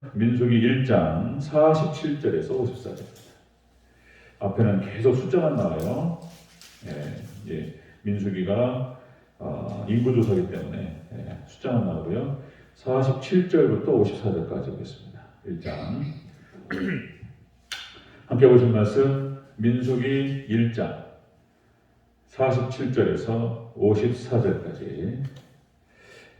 민수기 1장 47절에서 54절입니다. 앞에는 계속 숫자만 나와요. 예, 예, 민수기가 어, 인구조사기 때문에 예, 숫자만 나오고요. 47절부터 54절까지 보겠습니다. 1장 함께 보신 말씀 민수기 1장 47절에서 54절까지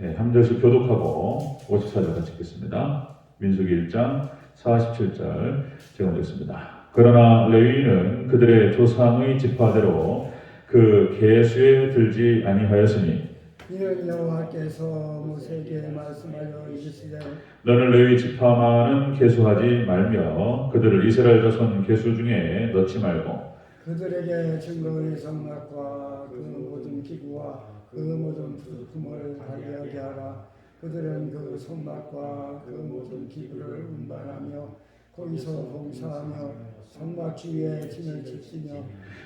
예, 한 절씩 교독하고 54절 같이 읽겠습니다. 민수기 1장 47절 제가 읽겠습니다. 그러나 레위인은 그들의 조상의 지파대로 그 계수에 들지 아니하였으니 이는 여호와께서 모세에게 말씀하여 이르시되 너는 레위 지파만은 계수하지 말며 그들을 이스라엘 자손 계수 중에 넣지 말고 그들에게 증거의 성막과 그 모든 기구와 그 모든 부품을 하게 하라 그들은 그 성막과 그 모든 기구를 운반하며 거기서 봉사하며 성막 주위에 진을 지키며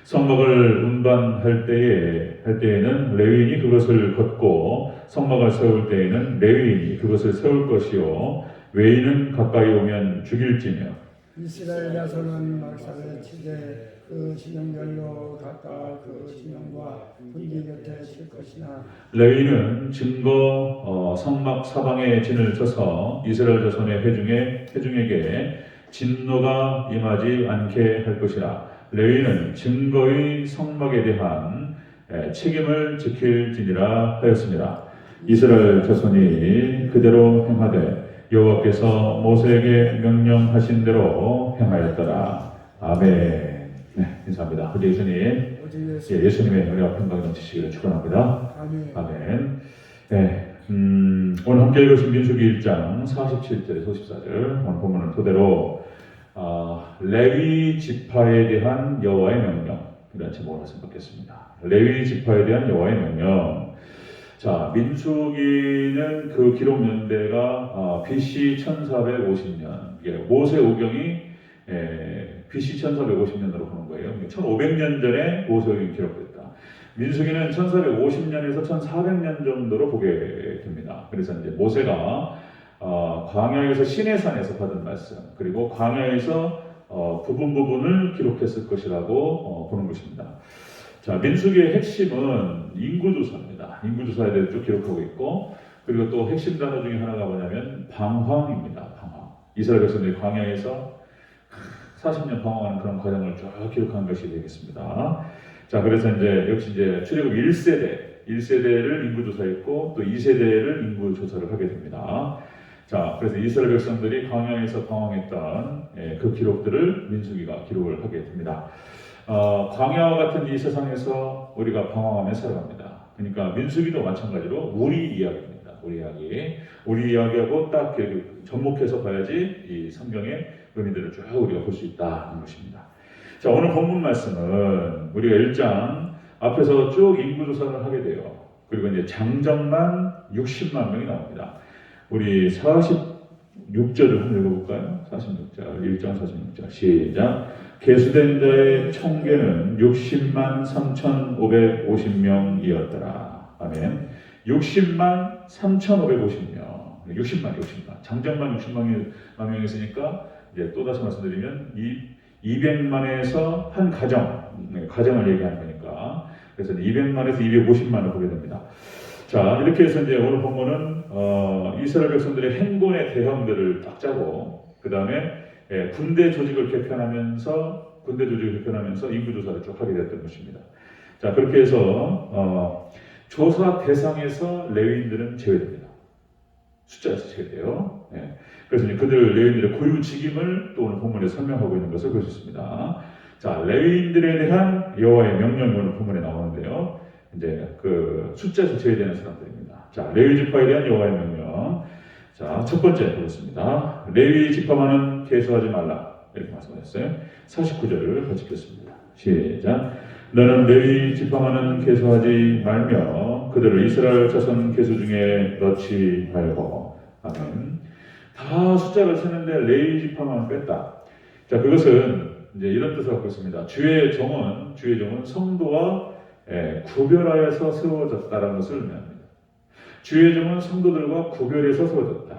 성막을 운반할 때에 할 때에는 레위인이 그것을 걷고 성막을 세울 때에는 레위인이 그것을 세울 것이요. 외인은 가까이 오면 죽일지며 이스라엘 자손은 막사를 치되 그 진영별로 각각 그 진영과 분기 곁에 칠 것이나 레위는 증거 어, 성막 사방에 진을 쳐서 이스라엘 자손의 회중에 회중에게 진노가 임하지 않게 할 것이라 레위는 증거의 성막에 대한 에, 책임을 지킬지니라 하였습니다. 이스라엘 자손이 그대로 행하되 여호와께서 모세에게 명령하신 대로 행하였더라. 아멘. 네, 인사합니다. 우리 예수님, 예, 예수님의 은혜와 평강이 넘치시기를 축원합니다. 아멘 아멘. 네, 음, 오늘 함께 읽으신 민수기 1장 47절에서 54절 오늘 본문을 토대로 아, 레위 지파에 대한 여호와의 명령 이런 제목으로 생각했습니다. 레위 지파에 대한 여호와의 명령. 자, 민수기는 그 기록 연대가 아, BC 1450년, 예, 모세 오경이 예, BC 1450년으로 보는 거예요. 1500년 전에 오경이 기록됐다. 민수기는 1450년에서 1400년 정도로 보게 됩니다. 그래서 이제 모세가 어, 광야에서 시내산에서 받은 말씀 그리고 광야에서 어, 부분 부분을 기록했을 것이라고 어, 보는 것입니다. 자 민수기의 핵심은 인구조사입니다. 인구조사에 대해서 쭉 기록하고 있고 그리고 또 핵심 단어 중에 하나가 뭐냐면 방황입니다. 방황. 이스라엘 백성들이 광야에서 40년 방황하는 그런 과정을 쭉 기록한 것이 되겠습니다. 자, 그래서 이제 역시 이제 출애굽 1세대, 1세대를 인구 조사했고 또 2세대를 인구 조사를 하게 됩니다. 자, 그래서 이스라엘 백성들이 광야에서 방황했던 예, 그 기록들을 민수기가 기록을 하게 됩니다. 어, 광야와 같은 이 세상에서 우리가 방황하며 살아갑니다. 그러니까 민수기도 마찬가지로 우리 이야기입니다. 우리 이야기, 우리 이야기하고 딱 접목해서 봐야지 이 성경의 의미들을 쭉 우리가 볼 수 있다는 것입니다. 자, 오늘 본문 말씀은 우리가 1장 앞에서 쭉 인구 조사를 하게 돼요. 그리고 이제 장정만 60만 명이 나옵니다. 우리 46절을 한번 읽어볼까요? 46절, 1장 46절. 시작. 계수된 자의 총계는 60만 3,550명이었더라. 아멘. 60만 3,550명. 60만, 60만. 장정만 60만 명이 있으니까 이제 또 다시 말씀드리면 이 200만에서 한 가정, 네, 가정을 얘기하는 거니까. 그래서 200만에서 250만을 보게 됩니다. 자, 이렇게 해서 이제 오늘 본문은 어, 이스라엘 백성들의 행군의 대형들을 딱 짜고, 그 다음에 예, 군대 조직을 개편하면서, 군대 조직을 개편하면서 인구 조사를 쭉 하게 됐던 것입니다. 자, 그렇게 해서, 어, 조사 대상에서 레위인들은 제외됩니다. 숫자에서 제외돼요. 예. 그래서 그들 레위인들의 고유 직임을 또 오늘 본문에 설명하고 있는 것을 볼 수 있습니다. 자, 레위인들에 대한 여호와의 명령이 오늘 본문에 나오는데요. 이제 그 숫자에서 제외되는 사람들입니다. 자, 레위 지파에 대한 여호와의 명령. 자, 첫 번째 보겠습니다. 레위 지파만은 계수하지 말라. 이렇게 말씀하셨어요. 49절을 같이 읽겠습니다. 시작. 너는 레위 지파만은 계수하지 말며 그들을 이스라엘 자손 계수 중에 넣지 말고. 아멘. 다 숫자를 세는데 레위 지파만 뺐다. 자, 그것은 이제 이런 뜻을 갖고 있습니다. 주의 종은 주의 종은 성도와 예, 구별하여서 세워졌다라는 것을 의미합니다. 주의 종은 성도들과 구별해서 세워졌다.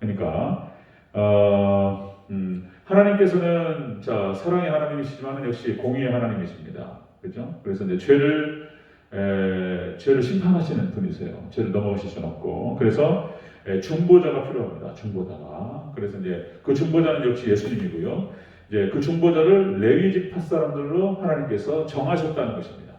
그러니까 어, 음, 하나님께서는 자 사랑의 하나님이시지만 역시 공의의 하나님이십니다. 그죠? 그래서 이제 죄를 에, 죄를 심판하시는 분이세요. 죄를 넘어오실 수는 없고 그래서 에, 중보자가 필요합니다. 중보자가 그래서 이제 그 중보자는 역시 예수님이고요. 이제 그 중보자를 레위 지파 사람들로 하나님께서 정하셨다는 것입니다.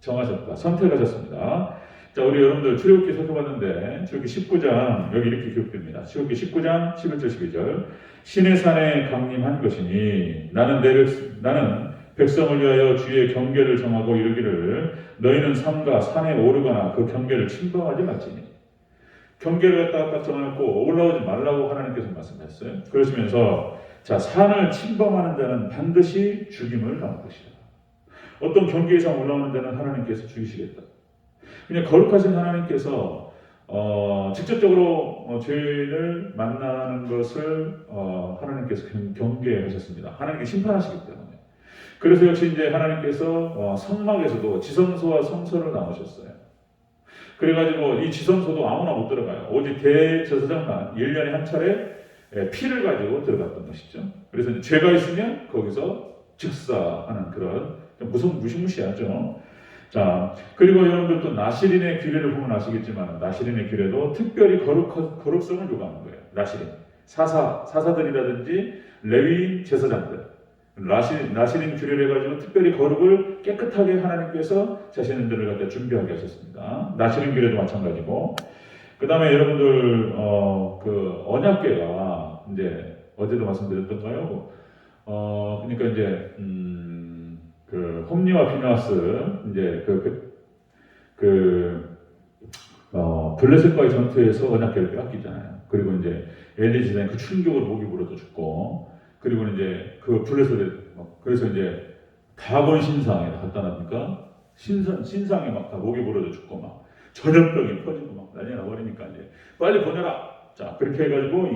정하셨다, 선택하셨습니다. 자, 우리 여러분들 출애굽기 살펴봤는데 출애굽기 19장 여기 이렇게 기록됩니다. 출애굽기 19장 11절 12절 신의 산에 강림한 것이니 나는 내 백, 나는 백성을 위하여 주의 경계를 정하고 이르기를 너희는 산과 산에 오르거나 그 경계를 침범하지 말지니 경계를 갖다가 딱 정해놓고 올라오지 말라고 하나님께서 말씀하셨어요. 그러시면서 자 산을 침범하는 자는 반드시 죽임을 당할 것이다. 어떤 경계 이상 올라오는 자는 하나님께서 죽이시겠다. 그냥 거룩하신 하나님께서 어, 직접적으로 어, 죄인을 만나는 것을 어, 하나님께서 경- 경계하셨습니다. 하나님께 심판하시기 때문에. 그래서 역시 이제 하나님께서 어, 성막에서도 지성소와 성소를 나누셨어요. 그래가지고 이 지성소도 아무나 못 들어가요. 오직 대제사장만 1년에 한 차례 예, 피를 가지고 들어갔던 것이죠. 그래서 죄가 있으면 거기서 즉사하는 그런 무슨 무시무시하죠. 자, 그리고 여러분들 또 나시린의 규례를 보면 아시겠지만 나시린의 규례도 특별히 거룩, 거룩성을 요구하는 거예요. 나시린. 사사, 사사들이라든지 레위 제사장들. 나시, 나시린 규례를 해가지고 특별히 거룩을 깨끗하게 하나님께서 자신들을 갖다 준비하게 하셨습니다. 나시린 규례도 마찬가지고. 그 다음에 여러분들, 어, 그 언약계가 이제 어제도 말씀드렸던가요? 어, 그러니까 이제, 음, 그 홈리와 비나스 이제 그, 그, 그 어, 블레셋과의 전투에서 언약궤를 빼앗기잖아요. 그리고 이제 엘리지는 그 충격으로 목이 부러져 죽고 그리고 이제 그 블레셋에 막 그래서 이제 다곤 신상에 갖다 놔니까 신상 신상에 막 다 목이 부러져 죽고 막 전염병이 퍼지고 막 난리 나버리니까 이제 빨리 보내라. 자 그렇게 해가지고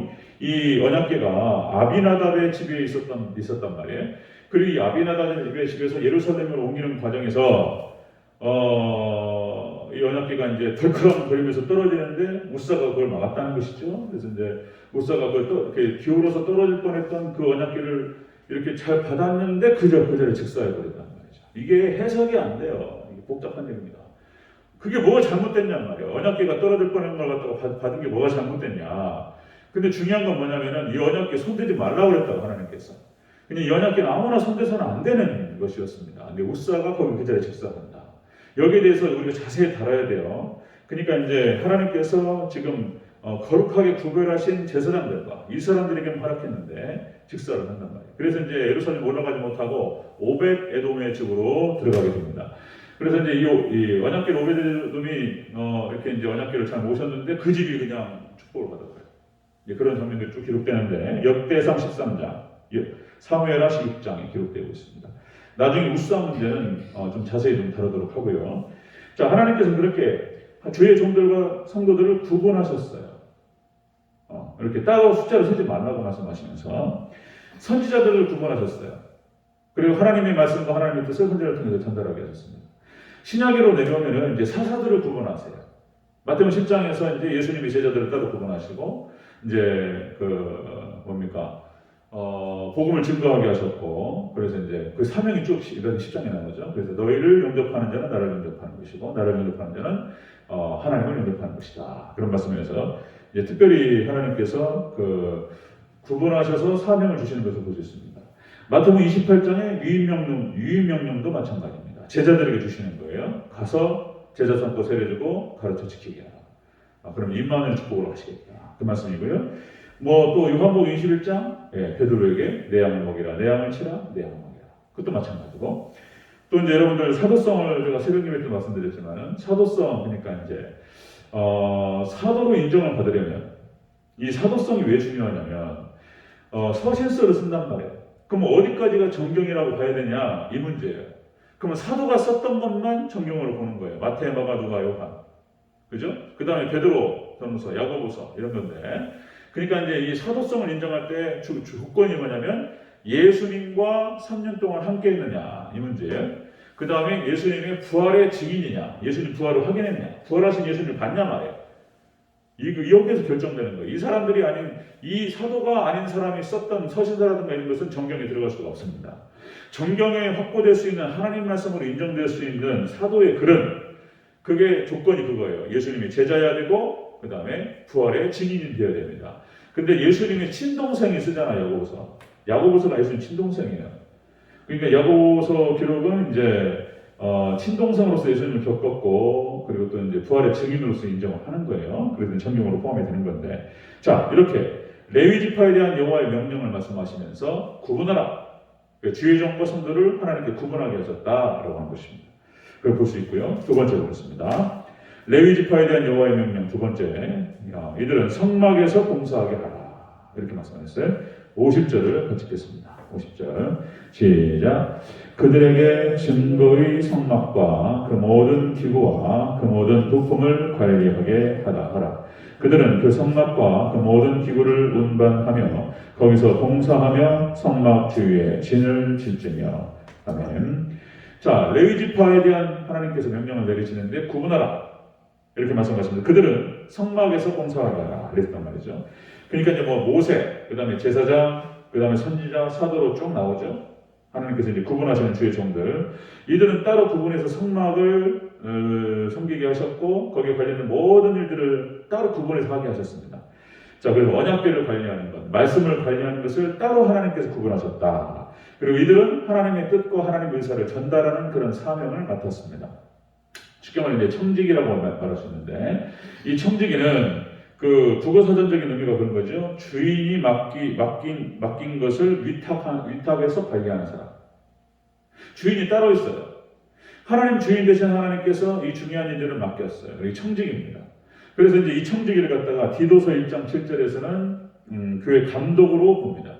이, 이 언약궤가 아비나답의 집에 있었던 있었단 말이에요. 그리고 이 아비나답의 집에서 예루살렘으로 옮기는 과정에서 어, 이 언약궤가 이제 덜크럼 거리면서 떨어지는데 무사가 그걸 막았다는 것이죠. 그래서 이제 무사가 그걸 또 이렇게 기울어서 떨어질 뻔했던 그 언약궤를 이렇게 잘 받았는데 그저 그대로 즉사해 버렸단 말이죠. 이게 해석이 안 돼요. 이게 복잡한 얘기입니다. 그게 뭐가 잘못됐냔 말이에요. 언약궤가 떨어질 뻔한 걸 갖다가 받- 받은 게 뭐가 잘못됐냐. 근데 중요한 건 뭐냐면은 이 언약궤 손대지 말라고 그랬다고 하나님께서. 근데 이 언약궤는 아무나 손대서는 안 되는 것이었습니다. 근데 우사가 거기 그 자리에 즉사한다. 여기에 대해서 우리가 자세히 다뤄야 돼요. 그러니까 이제 하나님께서 지금 어, 거룩하게 구별하신 제사장들과 이 사람들에게는 허락했는데 직사를 한단 말이에요. 그래서 이제 예루살렘 올라가지 못하고 오벳 에돔의 집으로 들어가게 됩니다. 그래서 이제 이, 이 언약궤 오벳 에돔이 어, 이렇게 이제 언약궤를 잘 모셨는데 그 집이 그냥 축복을 받았어요. 이제 그런 장면들이 쭉 기록되는데 역대상 13장, 사무엘하 16장에 기록되고 있습니다. 나중에 우수사 문제는 어, 좀 자세히 좀 다루도록 하고요. 자, 하나님께서 그렇게 주의 종들과 성도들을 구분하셨어요. 어, 이렇게 따로 숫자로 세지 말라고 말씀하시면서 선지자들을 구분하셨어요. 그리고 하나님의 말씀과 하나님의 뜻을 선지자를 통해서 전달하게 하셨습니다. 신약으로 내려오면은 이제 사사들을 구분하세요. 마태복음 10장에서 이제 예수님이 제자들을 따로 구분하시고 이제 그 뭡니까 어, 복음을 증거하게 하셨고, 그래서 이제 그 사명이 쭉 이런 10장에 나오죠. 그래서 너희를 영접하는 자는 나를 영접하는 것이고, 나를 영접하는 자는 어, 하나님을 영접하는 것이다. 그런 말씀에서 이제 특별히 하나님께서 그 구분하셔서 사명을 주시는 것을 볼 수 있습니다. 마태복음 28장에 유임명령, 유임명령도 마찬가지입니다. 제자들에게 주시는 거예요. 가서 제자 삼고 세례주고 가르쳐 지키게 하라. 아, 그럼 임마누엘 축복으로 하시겠다. 그 말씀이고요. 뭐 또 요한복음 21장 예, 베드로에게 내 양을 먹이라 내 양을 치라 내 양을 먹이라 그것도 마찬가지고 또 이제 여러분들 사도성을 제가 새벽 예배 때 말씀드렸지만은 사도성 그러니까 이제 어, 사도로 인정을 받으려면 이 사도성이 왜 중요하냐면 어, 서신서를 쓴단 말이에요. 그럼 어디까지가 정경이라고 봐야 되냐 이 문제예요. 그러면 사도가 썼던 것만 정경으로 보는 거예요. 마태, 마가, 누가, 요한, 그죠? 그 다음에 베드로, 전후서, 야고보서 이런 건데 그러니까 이제 이 사도성을 인정할 때 주, 조건이 뭐냐면 예수님과 3년 동안 함께 했느냐 이 문제예요. 그 다음에 예수님의 부활의 증인이냐, 예수님 부활을 확인했냐, 부활하신 예수님을 봤냐 말이에요. 이 여기에서 결정되는 거예요. 이 사람들이 아닌 이 사도가 아닌 사람이 썼던 서신서라든가 이런 것은 정경에 들어갈 수가 없습니다. 정경에 확보될 수 있는 하나님 말씀으로 인정될 수 있는 사도의 글은 그게 조건이 그거예요. 예수님이 제자야 되고 그 다음에 부활의 증인이 되어야 됩니다. 근데 예수님의 친동생이 쓰잖아요. 야고보서. 야고보서가 예수님 친동생이에요. 그러니까 야고보서 기록은 이제 어, 친동생으로서 예수님을 겪었고 그리고 또 이제 부활의 증인으로서 인정을 하는 거예요. 그래서 정경으로 포함이 되는 건데 자 이렇게 레위 지파에 대한 여호와의 명령을 말씀하시면서 구분하라. 그 주의 종과 성도를 하나님께 구분하게 하셨다라고 하는 것입니다. 그걸 볼 수 있고요. 두 번째 보겠습니다. 레위 지파에 대한 여호와의 명령 두 번째 야, 이들은 성막에서 봉사하게 하라 이렇게 말씀하셨어요. 50절을 같이 읽겠습니다. 50절 시작 그들에게 증거의 성막과 그 모든 기구와 그 모든 부품을 관리하게 하다 하라. 그들은 그 성막과 그 모든 기구를 운반하며 거기서 봉사하며 성막 주위에 진을 짓으며 아멘. 자 레위 지파에 대한 하나님께서 명령을 내리시는데 구분하라 이렇게 말씀하십니다. 그들은 성막에서 봉사하게 하라 그랬단 말이죠. 그러니까 이제 뭐 모세 그 다음에 제사장 그 다음에 선지자 사도로 쭉 나오죠. 하나님께서 이제 구분하시는 주의 종들 이들은 따로 구분해서 성막을 어, 섬기게 하셨고 거기에 관련된 모든 일들을 따로 구분해서 하게 하셨습니다. 자 그래서 언약궤를 관리하는 것, 말씀을 관리하는 것을 따로 하나님께서 구분하셨다. 그리고 이들은 하나님의 뜻과 하나님의 의사를 전달하는 그런 사명을 맡았습니다. 쉽게 말해 이제 청지기라고 말- 말할 수 있는데 이 청지기는 그 국어사전적인 의미가 그런 거죠. 주인이 맡기, 맡긴, 맡긴 것을 위탁한, 위탁해서 관리하는 사람. 주인이 따로 있어요. 하나님 주인 되신 하나님께서 이 중요한 일들을 맡겼어요. 이 청직입니다. 그래서 이제 이 청지기를 갖다가 디도서 1장 7절에서는 음, 교회 감독으로 봅니다.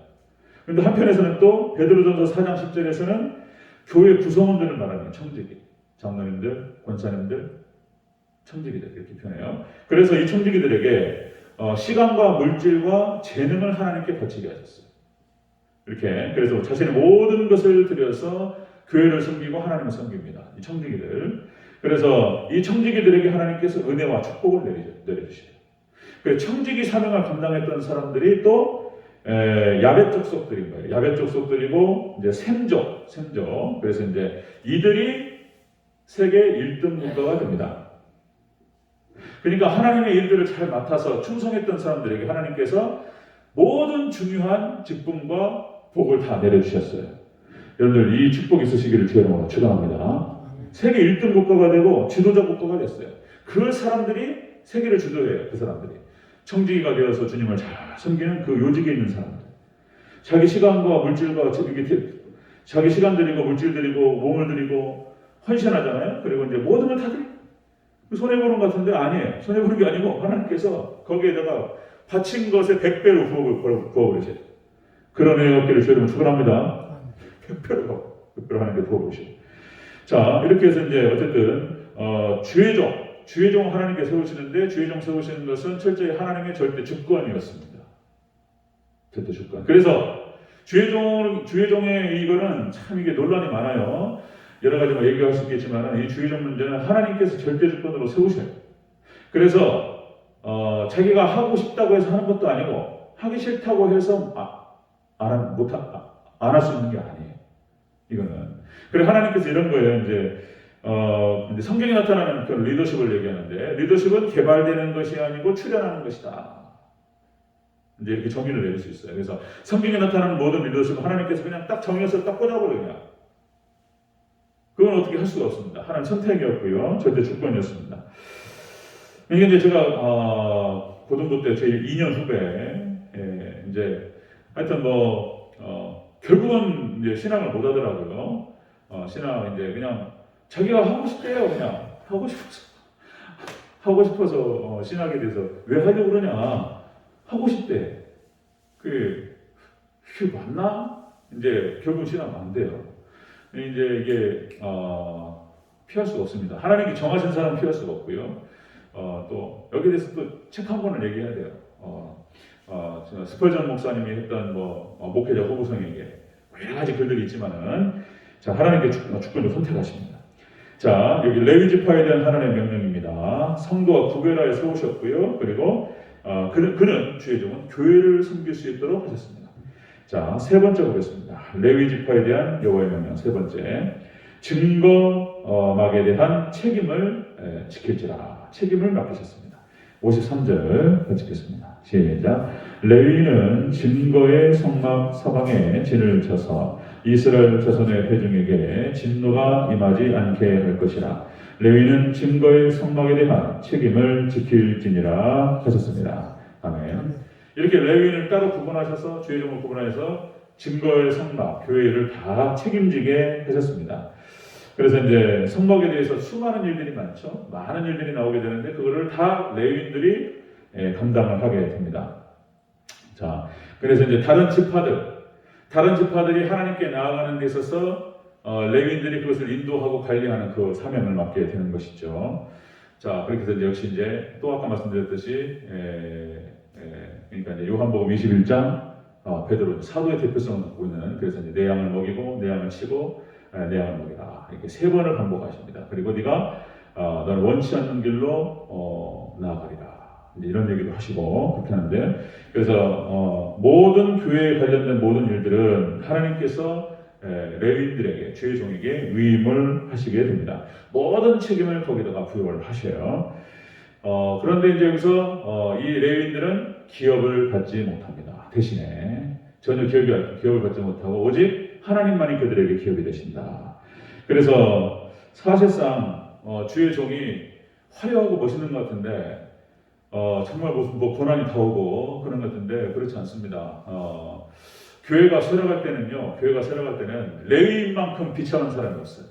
그런데 한편에서는 또 베드로전서 4장 10절에서는 교회 구성원들을 말하는 청지기, 장로님들, 권사님들, 청지기들 이렇게 표현해요. 그래서 이 청지기들에게 어, 시간과 물질과 재능을 하나님께 바치게 하셨어요. 이렇게 그래서 자신의 모든 것을 들여서 교회를 섬기고 하나님을 섬깁니다. 이 청지기들. 그래서 이 청지기들에게 하나님께서 은혜와 축복을 내려주시죠. 그 청지기 사명을 감당했던 사람들이 또 에, 야벳 족속들인 거예요. 야벳 족속들이고 이제 셈족, 셈족. 그래서 이제 이들이 세계 1등 국가가 됩니다. 그러니까 하나님의 일들을 잘 맡아서 충성했던 사람들에게 하나님께서 모든 중요한 직분과 복을 다 내려주셨어요. 여러분들 이 축복 있으시기를 주여로 축원합니다. 세계 1등 국가가 되고 지도자 국가가 됐어요. 그 사람들이 세계를 주도해요. 그 사람들이 청지기가 되어서 주님을 잘 섬기는 그 요직에 있는 사람들. 자기 시간과 물질과 자기 시간 들이고 물질 들이고 몸을 들이고 헌신하잖아요. 그리고 이제 모든 걸 다 드리고 손해 보는 것 같은데 아니에요. 손해 보는 게 아니고 하나님께서 거기에다가 바친 것에 100배로 부어 부어버리세요. 그런 은혜 얻기를 주여러분 축원합니다. 100배로 100배로 하나님께 부어버리시고 자 이렇게 해서 이제 어쨌든 어, 주의종 주의종 하나님께 세우시는데 주의종 세우시는 것은 철저히 하나님의 절대 주권이었습니다. 절대 주권. 그래서 주의종 주의종의 이거는 참 이게 논란이 많아요. 여러 가지 뭐 얘기할 수 있겠지만 이 주의종 문제는 하나님께서 절대 주권으로 세우셔요. 그래서 어, 자기가 하고 싶다고 해서 하는 것도 아니고 하기 싫다고 해서 아, 안, 못, 안할 수 있는 게 아니에요. 이거는. 그래 하나님께서 이런 거예요. 이제, 어, 이제 성경에 나타나는 그 리더십을 얘기하는데, 리더십은 개발되는 것이 아니고 출현하는 것이다. 이제 이렇게 정의를 내릴 수 있어요. 그래서 성경에 나타나는 모든 리더십은 하나님께서 그냥 딱 정해서 딱 꽂아버려요. 그건 어떻게 할 수가 없습니다. 하나님 선택이었고요. 절대 주권이었습니다. 이게 이제 제가, 어, 고등부 때 제 2년 후배, 예, 이제, 하여튼 뭐, 어, 결국은 이제 신앙을 못 하더라고요. 어, 신앙 이제 그냥 자기가 하고 싶대요. 그냥 하고 싶어서 하고 싶어서 어, 신학에 대해서 왜 하려고 그러냐 하고 싶대. 그 그게 맞나? 이제 결국 신앙 안 돼요. 이제 이게 어, 피할 수가 없습니다. 하나님이 정하신 사람 피할 수가 없고요. 어, 또 여기에 대해서 또 책 한 권을 얘기해야 돼요. 어, 어, 저 스펄전 목사님이 했던 뭐 어, 목회자 호구성에게 여러 가지 글들이 있지만은 자 하나님께 주- 주권을 선택하십니다. 자 여기 레위 지파에 대한 하나님의 명령입니다. 성도와 구별하여 세우셨고요. 그리고 어, 그는, 그는 주의 종은 교회를 섬길 수 있도록 하셨습니다. 자, 세 번째 보겠습니다. 레위 지파에 대한 여호와의 명령 세 번째. 증거막에 대한 책임을 에, 지킬지라 책임을 맡기셨습니다. 53절 같이 읽겠습니다. 시작. 레위는 증거의 성막 사방에 진을 쳐서 이스라엘 자손의 회중에게 진노가 임하지 않게 할 것이라. 레위는 증거의 성막에 대한 책임을 지킬지니라 하셨습니다. 아멘. 이렇게 레위인을 따로 구분하셔서 주의 종을 구분해서 증거의 성막, 교회를 다 책임지게 하셨습니다. 그래서 이제 성막에 대해서 수많은 일들이 많죠. 많은 일들이 나오게 되는데 그거를 다 레위인들이 예, 감당을 하게 됩니다. 자, 그래서 이제 다른 지파들, 다른 지파들이 하나님께 나아가는 데 있어서 어, 레위인들이 그것을 인도하고 관리하는 그 사명을 맡게 되는 것이죠. 자, 그렇게 해서 역시 이제 또 아까 말씀드렸듯이 에, 에, 그러니까 이제 요한복음 21장 어, 베드로 사도의 대표성을 갖고 있는 그래서 이제 내 양을 먹이고 내 양을 치고 에, 내 양을 먹이라 이렇게 세 번을 반복하십니다. 그리고 네가 어, 너는 원치 않는 길로 어, 나아가리라 이런 얘기도 하시고 그렇게 하는데 그래서 어, 모든 교회에 관련된 모든 일들은 하나님께서 에, 레위인들에게 주의 종에게 위임을 하시게 됩니다. 모든 책임을 거기다가 부여를 하셔요. 어, 그런데 이제 여기서 어, 이 레위인들은 기업을 받지 못합니다. 대신에 전혀 기업이, 기업을 받지 못하고 오직 하나님만이 그들에게 기업이 되신다. 그래서 사실상 어, 주의 종이 화려하고 멋있는 것 같은데 어, 정말 무슨 뭐 고난이 다 오고 그런 것 같은데 그렇지 않습니다. 어, 교회가 쇠락할 때는요, 교회가 쇠락할 때는 레위인만큼 비참한 사람이 없어요.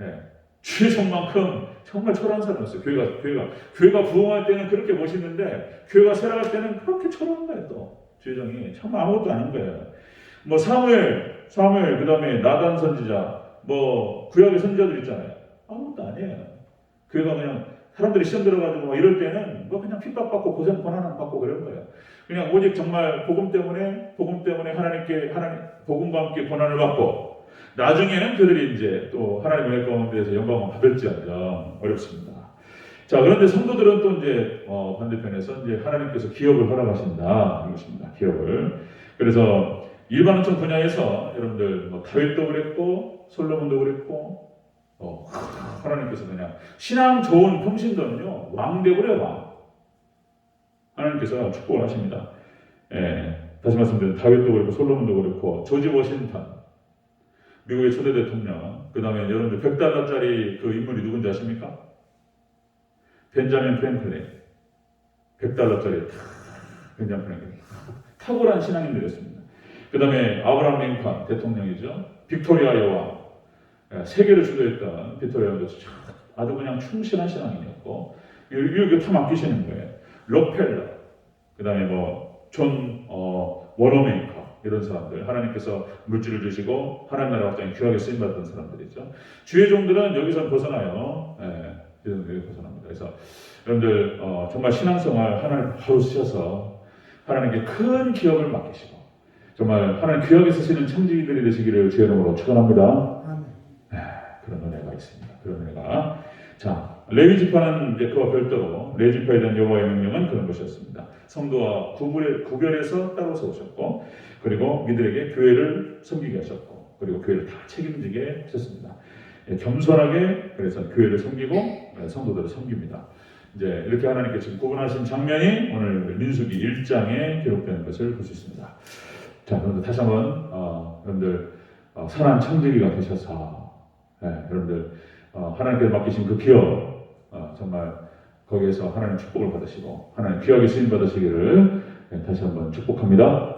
예. 주의 종만큼 정말 초라한 사람이 없어요. 교회가, 교회가. 교회가 부흥할 때는 그렇게 멋있는데, 교회가 쇠락할 때는 그렇게 초라한 거예요, 또. 종이. 정말 아무것도 아닌 거예요. 뭐, 사무엘, 사무엘, 그 다음에 나단 선지자, 뭐, 구약의 선지자들 있잖아요. 아무것도 아니에요. 교회가 그냥 사람들이 시험 들어가지고 막 이럴 때는 뭐 그냥 핍박받고 고생 고난 받고 그런 거예요. 그냥 오직 정말 복음 때문에 복음 때문에 하나님께 하나님 복음과 함께 고난을 받고 나중에는 그들이 이제 또 하나님의 은혜 가운데서 영광을 받을지언정 어렵습니다. 자 그런데 성도들은 또 이제 어, 반대편에서 이제 하나님께서 기업을 허락하신다 이것입니다. 기업을 그래서 일반 은총 분야에서 여러분들 뭐 다윗도 그랬고 솔로몬도 그랬고 어, 하나님께서 그냥 신앙 좋은 평신도는요 왕 되고요 왕. 하나님께서 축복을 하십니다. 예, 다시 말씀드리면 다윗도 그렇고 솔로몬도 그렇고 조지 워싱턴 미국의 초대 대통령 그 다음에 여러분들 100달러짜리 그 인물이 누군지 아십니까? 벤자민 프랭클린 100달러짜리 벤자민 프랭클린 탁월한 신앙인들이었습니다. 그 다음에 아브라함 링컨 대통령이죠. 빅토리아 여왕 예, 세계를 주도했던 빅토리아 여왕도 아주 그냥 충실한 신앙인이었고 이거 다 맡기시는 거예요. 록펠러, 그 다음에 뭐, 존, 어, 워러메이커, 이런 사람들. 하나님께서 물질을 주시고, 하나님 나라 확장에 귀하게 쓰임받던 사람들이죠. 주의 종들은 여기서 벗어나요. 예, 여기서 벗어납니다. 그래서, 여러분들, 어, 정말 신앙생활 하나님 바로 쓰셔서, 하나님께 큰 기업을 맡기시고, 정말 하나님 귀하게 쓰시는 청지기들이 되시기를 주의 이름으로 축원합니다. 아멘. 그런 은혜가 있습니다. 그런 은혜가. 자, 레위 지파는 이제 그와 별도로 레위 지파에 대한 여호와의 명령은 그런 것이었습니다. 성도와 구분해, 구별해서 따로 세우셨고, 그리고 이들에게 교회를 섬기게 하셨고, 그리고 교회를 다 책임지게 하셨습니다. 예, 겸손하게 그래서 교회를 섬기고 예, 성도들을 섬깁니다. 이제 이렇게 하나님께 지금 구분하신 장면이 오늘 민수기 1장에 기록되는 것을 볼 수 있습니다. 자, 그런데 다시 한번 어, 여러분들 어, 선한 청지기가 되셔서 예, 여러분들 어, 하나님께서 맡기신 그 기업 어, 정말 거기에서 하나님 축복을 받으시고 하나님 귀하게 쓰임 받으시기를 예, 다시 한번 축복합니다.